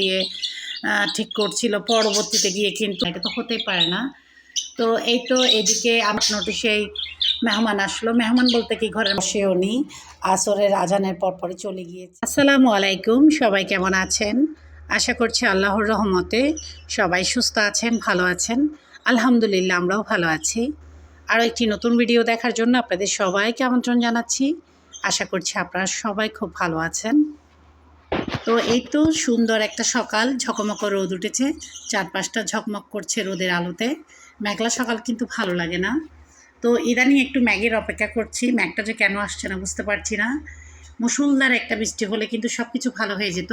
দিয়ে ঠিক করছিল। পরবর্তীতে গিয়ে কিন্তু এটা তো হতেই পারে না। তো এই তো এদিকে আমার নোটিশেই মেহমান আসলো। মেহমান বলতে কি ঘরে বসেও নি আসরের আজানের পরপরই চলে গিয়েছে। আসসালামু আলাইকুম, সবাই কেমন আছেন? আশা করছি আল্লাহর রহমতে সবাই সুস্থ আছেন, ভালো আছেন। আলহামদুলিল্লাহ, আমরাও ভালো আছি। আরও একটি নতুন ভিডিও দেখার জন্য আপনাদের সবাইকে আমন্ত্রণ জানাচ্ছি। আশা করছি আপনারা সবাই খুব ভালো আছেন। তো এই তো সুন্দর একটা সকাল, ঝকমক রোদ উঠেছে, চারপাশটা ঝকমক করছে রোদের আলোতে। মেঘলা সকাল কিন্তু ভালো লাগে না। তো ইদানিং একটু ম্যাগের অপেক্ষা করছি, ম্যাগটা যে কেন আসছে না বুঝতে পারছি না। মুসুলধার একটা বৃষ্টি হলে কিন্তু সব কিছু ভালো হয়ে যেত।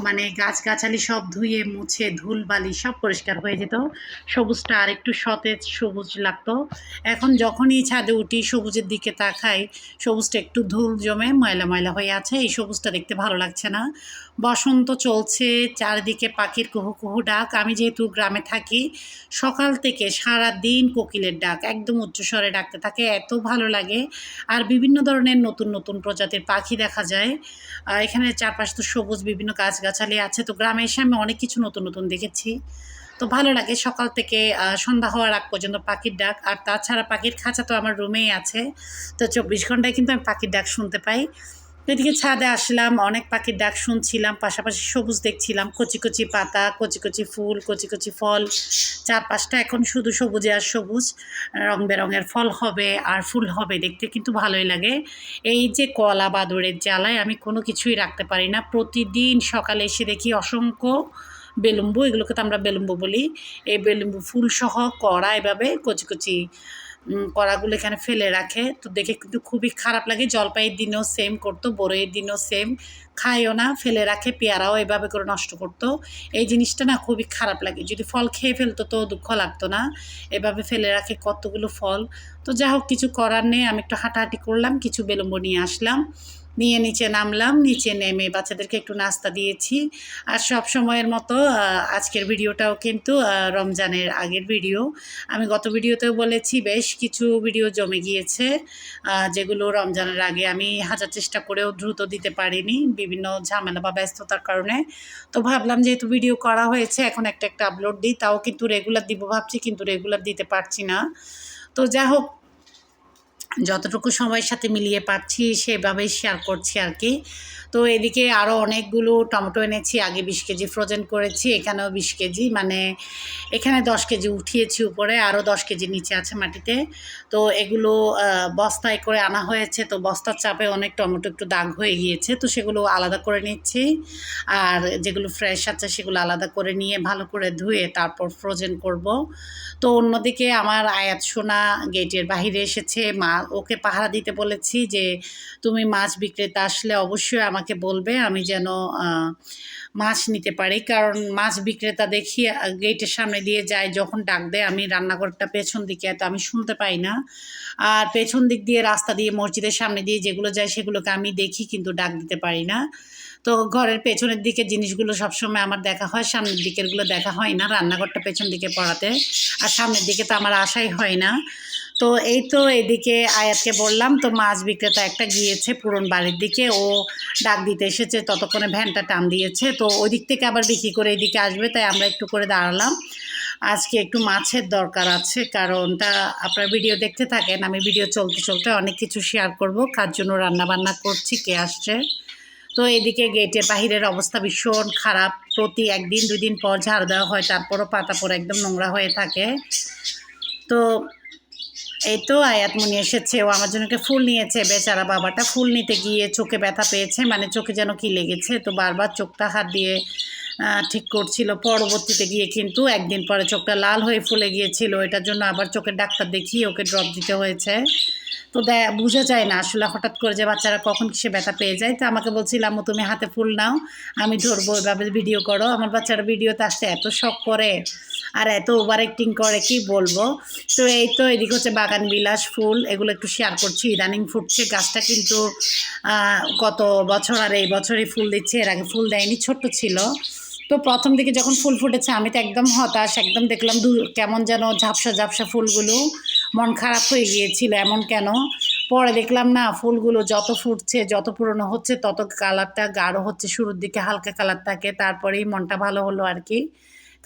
মানে গাছগাছালি সব ধুয়ে, মুছে ধুল বালি সব পরিষ্কার হয়ে যেত। সবুজটা আর একটু সতেজ, সবুজ লাগতো। এখন যখনই ছাদে উঠি, সবুজের দিকে তাকাই, সবুজটা একটু ধুল জমে ময়লা ময়লা হয়ে আছে। এই সবুজটা দেখতে ভালো লাগছে না। বসন্ত চলছে, চারিদিকে পাখির কুহু কুহু ডাক। আমি যেহেতু গ্রামে থাকি, সকাল থেকে সারা দিন কোকিলের ডাক, একদম উচ্চস্বরে ডাকতে থাকে, এত ভালো লাগে। আর বিভিন্ন ধরনের নতুন নতুন প্রজাতির পাখি দেখা যায়। এখানে চারপাশ তো সবুজ বিভিন্ন গাছগাছালি আছে। তো গ্রামে এসে আমি অনেক কিছু নতুন নতুন দেখেছি। তো ভালো লাগে সকাল থেকে সন্ধ্যা হওয়ার আগ পর্যন্ত পাখির ডাক। আর তাছাড়া পাখির খাঁচা তো আমার রুমেই আছে। তো চব্বিশ ঘন্টায় কিন্তু আমি পাখির ডাক শুনতে পাই। এদিকে ছাদে আসলাম, অনেক পাখির ডাক শুনছিলাম, পাশাপাশি সবুজ দেখছিলাম, কচি কচি পাতা, কচি কচি ফুল, কচি কচি ফল। চারপাশটা এখন শুধু সবুজে আর সবুজ, রং বেরঙের ফল হবে আর ফুল হবে দেখতে কিন্তু ভালোই লাগে। এই যে কলা বাদরের জ্বালায় আমি কোনো কিছুই রাখতে পারি না। প্রতিদিন সকালে এসে দেখি অসংখ্য বেলুম্বু, এগুলোকে তো আমরা বেলুম্বু বলি। এই বেলুম্বু ফুলসহ কড়া এভাবে কচি কচি কড়াগুলো এখানে ফেলে রাখে। তো দেখে কিন্তু খুবই খারাপ লাগে। জলপাইয়ের দিনেও সেম করতো, বড়ইয়ের দিনেও সেম খায়ও না, ফেলে রাখে, পেয়ারাও এভাবে করে নষ্ট করতো। এই জিনিসটা না খুবই খারাপ লাগে। যদি ফল খেয়ে ফেলতো তো দুঃখ লাগতো না। এভাবে ফেলে রাখে কতগুলো ফল। তো যা হোক, কিছু করার নেই। আমি একটু হাঁটাহাঁটি করলাম, কিছু বেলম্ব নিয়ে আসলাম। নিয়ে নিচে নামলাম, নিচে নেমে বাচ্চাদেরকে একটু নাস্তা দিয়েছি। আর সব সময়ের মতো আজকের ভিডিওটাও কিন্তু রমজানের আগের ভিডিও। আমি গত ভিডিওতেও বলেছি, বেশ কিছু ভিডিও জমে গিয়েছে যেগুলো রমজানের আগে আমি হাজার চেষ্টা করেও দ্রুত দিতে পারিনি, বিভিন্ন ঝামেলা বা ব্যস্ততার কারণে। তো ভাবলাম যেহেতু ভিডিও করা হয়েছে, এখন একটা একটা আপলোড দিই, তাও কিন্তু রেগুলার দিব, ভাবছি কিন্তু রেগুলার দিতে পারছি না। তো যা হোক যতটুকু সময়ের সাথে মিলিয়ে পাচ্ছি সেভাবেই শেয়ার করছি আর কি। তো এদিকে আরও অনেকগুলো টমেটো এনেছি, আগে বিশ কেজি ফ্রোজেন করেছি, এখানেও বিশ কেজি মানে এখানে দশ কেজি উঠিয়েছি উপরে আরও দশ কেজি নিচে আছে মাটিতে। তো এগুলো বস্তায় করে আনা হয়েছে, তো বস্তার চাপে অনেক টমেটো একটু দাগ হয়ে গিয়েছে, তো সেগুলো আলাদা করে নিচ্ছি। আর যেগুলো ফ্রেশ আছে, সেগুলো আলাদা করে নিয়ে ভালো করে ধুয়ে তারপর ফ্রোজেন করব। তো অন্যদিকে আমার আয়াত সোনা গেটের বাহিরে এসেছে, মা ওকে পাহারা দিতে বলেছি যে তুমি মাছ বিক্রেতা আসলে অবশ্যই আমাকে বলবে আমি যেন মাছ নিতে পারি। কারণ মাছ বিক্রেতা দেখি গেটের সামনে দিয়ে যায়, যখন ডাক দেয়, আমি রান্নাঘরটা পেছন দিকে তো আমি শুনতে পাই না। আর পেছন দিক দিয়ে রাস্তা দিয়ে, মসজিদের সামনে দিয়ে যেগুলো যায়, সেগুলোকে আমি দেখি, কিন্তু ডাক দিতে পারি না। তো ঘরের পেছনের দিকে জিনিসগুলো সবসময় আমার দেখা হয়, সামনের দিকেরগুলো দেখা হয় না, রান্নাঘরটা পেছন দিকে পড়াতে। আর সামনের দিকে তো আমার আশাই হয় না। তো এই তো এদিকে আয়াতকে বললাম, তো মাছ বিক্রেতা একটা গিয়েছে পুরন বাড়ির দিকে, ও ডাক দিতে এসেছে, ততক্ষণে ভ্যানটা টান দিয়েছে। তো ওই দিক থেকে আবার বিক্রি করে এদিকে আসবে, তাই আমরা একটু করে দাঁড়ালাম। আজকে একটু মাছের দরকার আছে কারণ তা আপনারা ভিডিও দেখতে থাকেন, আমি ভিডিও চলতে চলতে অনেক কিছু শেয়ার করব, কার জন্য রান্না বান্না করছি, কে আসছে। তো এদিকে গেটের বাহিরের অবস্থা ভীষণ খারাপ, প্রতি একদিন দুই দিন পর ঝাড় দেওয়া হয়, তারপরও পাতা পরে একদম নোংরা হয়ে থাকে। তো এই তো আয়াতমণি এসেছে। ও আমার জন্য একটা ফুল নিয়েছে, বেচারা বাবাটা। ফুল নিতে গিয়ে চোখে ব্যথা পেয়েছে মানে চোখে যেন কি লেগেছে। তো বারবার চোখটা হাত দিয়ে ঠিক করছিল। পরবর্তীতে গিয়ে কিন্তু একদিন পরে চোখটা লাল হয়ে ফুলে গিয়েছিল। এটার জন্য আবার চোখের ডাক্তার দেখিয়ে ওকে ড্রপ দিতে হয়েছে। তো বোঝা যায় না আসলে হঠাৎ করে যে বাচ্চারা কখন কিসে ব্যথা পেয়ে যায়। তো আমাকে বলছিলাম তুমি হাতে ফুল নাও, আমি ধরবো, এভাবে ভিডিও করো। আমার বাচ্চারা ভিডিওতে আসতে এত শখ করে আর এত ওভার অ্যাক্টিং করে, কি বলব? তো এই তো এদিকে হচ্ছে বাগান বিলাস ফুল, এগুলো একটু শেয়ার করছি। ইদানিং ফুটছে, গাছটা কিন্তু গত বছর আর এই বছরই ফুল দিচ্ছে, এর আগে ফুল দেয়নি, ছোট্ট ছিল। তো প্রথম দিকে যখন ফুল ফুটেছে, আমি তো একদম হতাশ, একদম দেখলাম দু, কেমন যেন ঝাপসা ঝাপসা ফুলগুলো। মন খারাপ হয়ে গিয়েছিল এমন কেন? পরে দেখলাম না, ফুলগুলো যত ফুটছে, যত পুরনো হচ্ছে, তত কালারটা গাঢ় হচ্ছে, শুরুর দিকে হালকা কালার থাকে, তারপরেই মনটা ভালো হলো আর কি।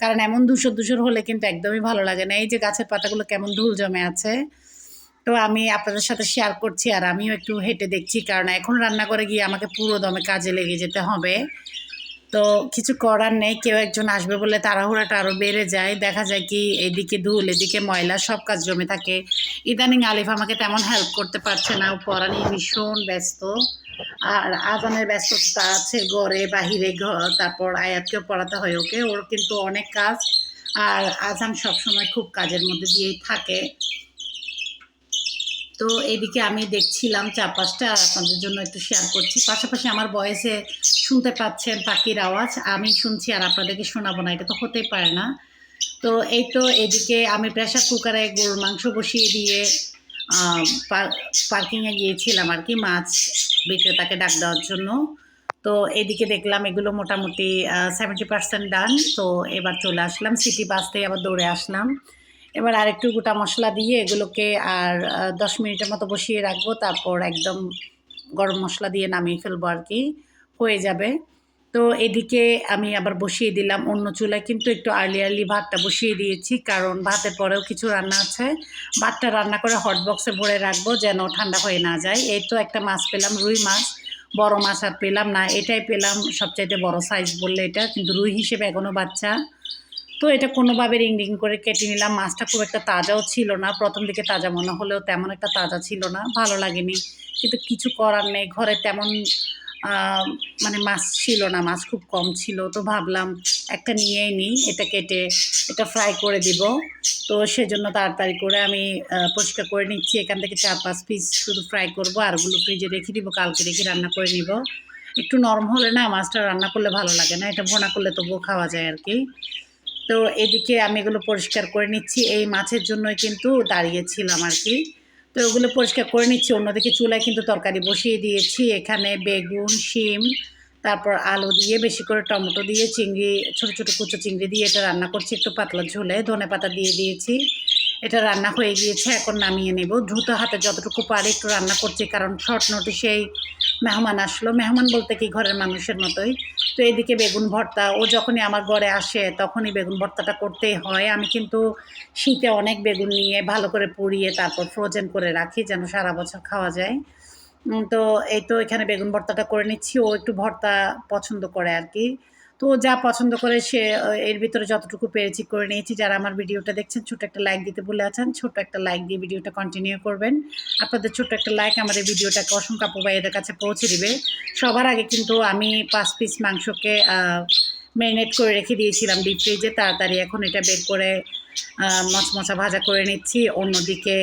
কারণ এমন ধূসর ধূসর হলে কিন্তু একদমই ভালো লাগে না। এই যে গাছের পাতাগুলো কেমন ধুল জমে আছে, তো আমি আপনাদের সাথে শেয়ার করছি আর আমিও একটু হেঁটে দেখছি, কারণ এখন রান্না করে গিয়ে আমাকে পুরো দমে কাজে লেগে যেতে হবে। তো কিছু করার নেই, কেউ একজন আসবে বলে তাড়াহুড়াটা আরও বেড়ে যায়। দেখা যায় কি এদিকে ধুল এদিকে ময়লা, সব কাজ জমে থাকে। ইদানিং আলিফ আমাকে তেমন হেল্প করতে পারছে না। পড়া নিয়ে ভীষণ ব্যস্ত। আর আজানের ব্যস্ততা আছে ঘরে, বাহিরে ঘর, তারপর আয়াতকেও পড়াতে হয় ওকে। ওর কিন্তু অনেক কাজ। আর আজান সবসময় খুব কাজের মধ্যে দিয়েই থাকে। তো এদিকে আমি দেখছিলাম চারপাশটা আপনাদের জন্য একটু শেয়ার করছি। পাশাপাশি আমার বয়সে শুনতে পাচ্ছেন পাখির আওয়াজ। আমি শুনছি আর আপনাদেরকে শোনাবো না, এটা তো হতেই পারে না। তো এই তো এদিকে আমি প্রেশার কুকারে গরুর মাংস বসিয়ে দিয়ে পার্কিংয়ে গিয়েছিলাম আর কি মাছ বিক্রেতাকে ডাক দেওয়ার জন্য। তো এদিকে দেখলাম এগুলো মোটামুটি সেভেন্টি পার্সেন্ট ডান তো এবার চলে আসলাম সিটি বাসতেই আবার দৌড়ে আসলাম। এবার আরেকটু গোটা মশলা দিয়ে এগুলোকে আর দশ মিনিটের মতো বসিয়ে রাখব, তারপর একদম গরম মশলা দিয়ে নামিয়ে ফেলব আর কি, হয়ে যাবে। তো এদিকে আমি আবার বসিয়ে দিলাম অন্য চুলায়, কিন্তু একটু আর্লি আর্লি ভাতটা বসিয়ে দিয়েছি, কারণ ভাতের পরেও কিছু রান্না আছে। ভাতটা রান্না করে হট বক্সে ভরে রাখব যেন ঠান্ডা হয়ে না যায়। এই তো একটা মাছ পেলাম, রুই মাছ, বড় মাছ আর পেলাম না। এটাই পেলাম সবচাইতে বড় সাইজ বললে এটা, কিন্তু রুই হিসেবে এখনও বাচ্চা। তো এটা কোনোভাবে রিং রিং করে কেটে নিলাম। মাছটা খুব একটা তাজাও ছিল না। প্রথম দিকে তাজা মনে হলেও তেমন একটা তাজা ছিল না। ভালো লাগেনি। কিন্তু কিছু করার নেই। ঘরে তেমন মানে মাছ ছিল না। মাছ খুব কম ছিল। তো ভাবলাম একটা নিয়েই নিই। এটা কেটে এটা ফ্রাই করে দিব। তো সেজন্য তাড়াতাড়ি করে আমি পরিষ্কার করে নিচ্ছি। এখান থেকে চার, পাঁচ পিস শুধু ফ্রাই করব। আরগুলো ফ্রিজে রেখে দিব। কালকে রেখে রান্না করে নিব। একটু নরম হলে না মাছটা রান্না করলে ভালো লাগে না। এটা ভোনা করলে তবুও খাওয়া যায় আর কি। তো এদিকে আমি এগুলো পরিষ্কার করে নিচ্ছি। এই মাছের জন্যই কিন্তু দাঁড়িয়েছিলাম আর কি। তো ওগুলো পরিষ্কার করে নিচ্ছি। অন্যদিকে চুলায় কিন্তু তরকারি বসিয়ে দিয়েছি। এখানে বেগুন, শিম, তারপর আলু দিয়ে বেশি করে টমেটো দিয়ে চিংড়ি, ছোটো ছোটো কুচো চিংড়ি দিয়ে এটা রান্না করছি। একটু পাতলা ঝোলে ধনে পাতা দিয়ে দিয়েছি। এটা রান্না হয়ে গিয়েছে, এখন নামিয়ে নেব। দ্রুত হাতে যতটুকু পারি একটু রান্না করছি, কারণ শর্ট নোটিশেই মেহমান আসলো। মেহমান বলতে কি, ঘরের মানুষের মতোই। তো এদিকে বেগুন ভর্তা, ও যখনই আমার ঘরে আসে, তখনই বেগুন ভর্তাটা করতেই হয়। আমি কিন্তু শীতে অনেক বেগুন নিয়ে ভালো করে পুড়িয়ে তারপর ফ্রোজেন করে রাখি, যেন সারা বছর খাওয়া যায়। তো এই তো এখানে বেগুন ভর্তাটা করে নিচ্ছি। ও একটু ভর্তা পছন্দ করে আর কি। তো যা পছন্দ করে সে এর ভিতরে যতটুকু পেরেছি করে নিয়েছি। যারা আমার ভিডিওটা দেখছেন ছোট একটা লাইক দিতে বলে আছেন ছোট একটা লাইক দিয়ে ভিডিওটা কন্টিনিউ করবেন। আপনাদের ছোট একটা লাইক আমাদের ভিডিওটাকে অসংখ্য ভাইয়েদের কাছে পৌঁছে দিবে। সবার আগে কিন্তু আমি পাঁচ পিস মাংসকে ম্যারিনেট করে রেখে দিয়েছিলাম ডিপ ফ্রিজে তাড়াতাড়ি এখন এটা বের করে মচমচা ভাজা করে নিচ্ছি। অন্যদিকে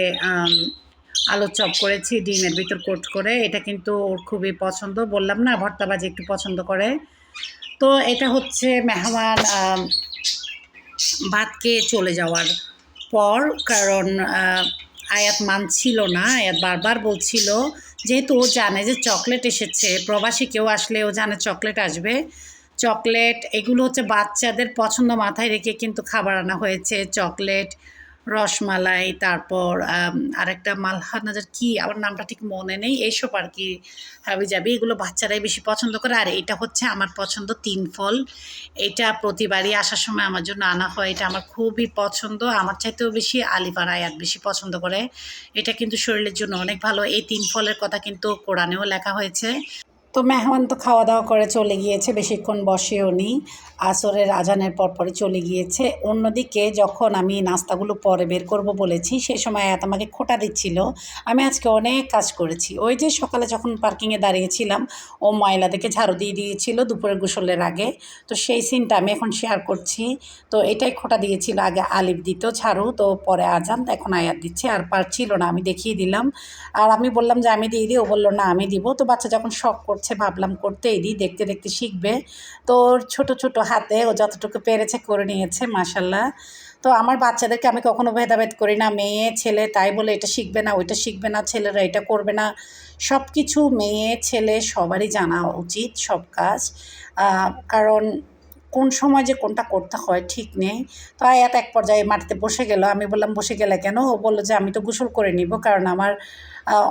আলু চপ করেছি, ডিমের ভিতর কোট করে। এটা কিন্তু ওর খুবই পছন্দ। বললাম না, ভর্তা ভাজি একটু পছন্দ করে। তো এটা হচ্ছে মেহমান ভাত খেয়ে চলে যাওয়ার পর, কারণ আয়াত মানছিল না। আয়াত বারবার বলছিল যেহেতু ও জানে যে চকলেট এসেছে। প্রবাসী কেউ আসলে ও জানে চকলেট আসবে। চকলেট, এগুলো হচ্ছে বাচ্চাদের পছন্দ মাথায় রেখে কিন্তু খাবার আনা হয়েছে। চকলেট রসমালাই, তারপর আরেকটা মালহানাজার কি, আমার নামটা ঠিক মনে নেই, এইসব আর কি, হাবি যাবি এগুলো বাচ্চারাই বেশি পছন্দ করে, আর এটা হচ্ছে আমার পছন্দ তিন ফল। এটা প্রতিবারই আসার সময় আমার জন্য আনা হয়, এটা আমার খুবই পছন্দ, আমার চাইতেও বেশি আলিপার আয়াত বেশি পছন্দ করে। এটা কিন্তু শরীরের জন্য অনেক ভালো, এই তিন ফলের কথা কিন্তু কোরআনেও লেখা হয়েছে। তো মেহমান তো খাওয়া দাওয়া করে চলে গিয়েছে, বেশিক্ষণ বসেও নি আসরের আজানের পরপরই চলে গিয়েছে। অন্যদিকে যখন আমি নাস্তাগুলো পরে বের করব বলেছি সেই সময় এত আমাকে খোটা দিচ্ছিল। আমি আজকে অনেক কাজ করেছি। ওই যে সকালে যখন পার্কিংয়ে দাঁড়িয়েছিলাম, ও ময়লা দেখে ঝাড়ু দিয়ে দিয়েছিল দুপুরের গোসলের আগে। তো সেই সিনটা আমি এখন শেয়ার করছি। তো এটাই খোটা দিয়েছিল। আগে আলিফ দিত ঝাড়ু, তো পরে আজান এখন আয়াত দিচ্ছে। আর পারছিল না, আমি দেখিয়ে দিলাম। আর আমি বললাম যে, আমি দিয়ে দিই। ও বলল, না, আমি দিব। তো বাচ্চা যখন শখ করছে ভাবলাম করতেই দিই, দেখতে দেখতে শিখবে। তো ওর ছোট ছোট হাতে ও যতটুকু পেরেছে করে নিয়েছে মাসাল্লাহ তো আমার বাচ্চাদেরকে আমি কখনো ভেদাভেদ করি না, মেয়ে, ছেলে তাই বলে এটা শিখবে না, ওইটা শিখবে না, ছেলেরা এটা করবে না। সব কিছু মেয়ে, ছেলে সবারই জানা উচিত, সব কাজ। কারণ কোন সময় যে কোনটা করতে হয় ঠিক নেই। তো আয়াত এক পর্যায়ে মাটিতে বসে গেল, আমি বললাম বসে গেলে কেন? ও বলল যে আমি তো গোসল করে নিব, কারণ আমার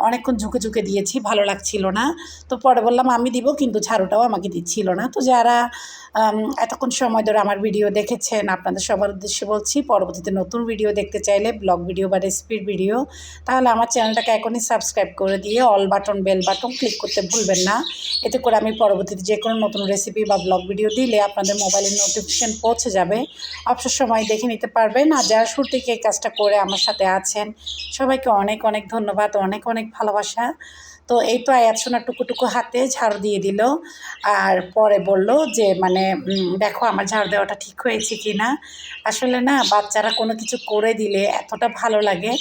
অনেকক্ষণ ঝুঁকে ঝুঁকে দিয়েছি, ভালো লাগছিল না। তো পরে বললাম, আমি দিব, কিন্তু ঝাড়ুটাও আমাকে দিচ্ছিল না। তো যারা এতক্ষণ সময় ধরে আমার ভিডিও দেখেছেন, আপনাদের সবার উদ্দেশ্যে বলছি, পরবর্তীতে নতুন ভিডিও দেখতে চাইলে ব্লগ ভিডিও বা রেসিপির ভিডিও, তাহলে আমার চ্যানেলটাকে এখনই সাবস্ক্রাইব করে দিয়ে all button, bell button click করতে ভুলবেন না। এতে করে আমি পরবর্তীতে যে কোনো নতুন রেসিপি বা ব্লগ ভিডিও দিলে আপনাদের মোবাইলে নোটিফিকেশান পৌঁছে যাবে। অবসর সময় দেখে নিতে পারবেন। আর যারা শুরু থেকে এই কাজটা করে আমার সাথে আছেন, সবাইকে অনেক অনেক ধন্যবাদ, অনেক অনেক ভালোবাসা। তো এই তো আয়াত সোনা টুকুটুকু হাতে ঝাড় দিয়ে দিল। আর পরে বলল যে মানে দেখো আমার ঝাড় দেওয়াটা ঠিক হয়েছে কি না আসলে না, বাচ্চারা কোনো কিছু করে দিলে এতটা ভালো লাগে।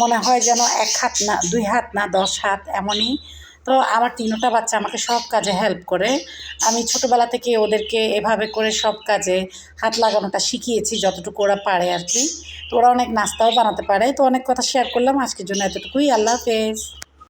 মনে হয় যেন এক হাত না, দুই হাত না, দশ হাত, এমনই তো আমার তিনোটা বাচ্চা আমাকে সব কাজে হেল্প করে। আমি ছোটোবেলা থেকে ওদেরকে এভাবে করে সব কাজে হাত লাগানোটা শিখিয়েছি, যতটুকু ওরা পারে আর কি। তো ওরা অনেক নাস্তাও বানাতে পারে। তো অনেক কথা শেয়ার করলাম। আজকের জন্য এতটুকুই। আল্লাহ হাফেজ।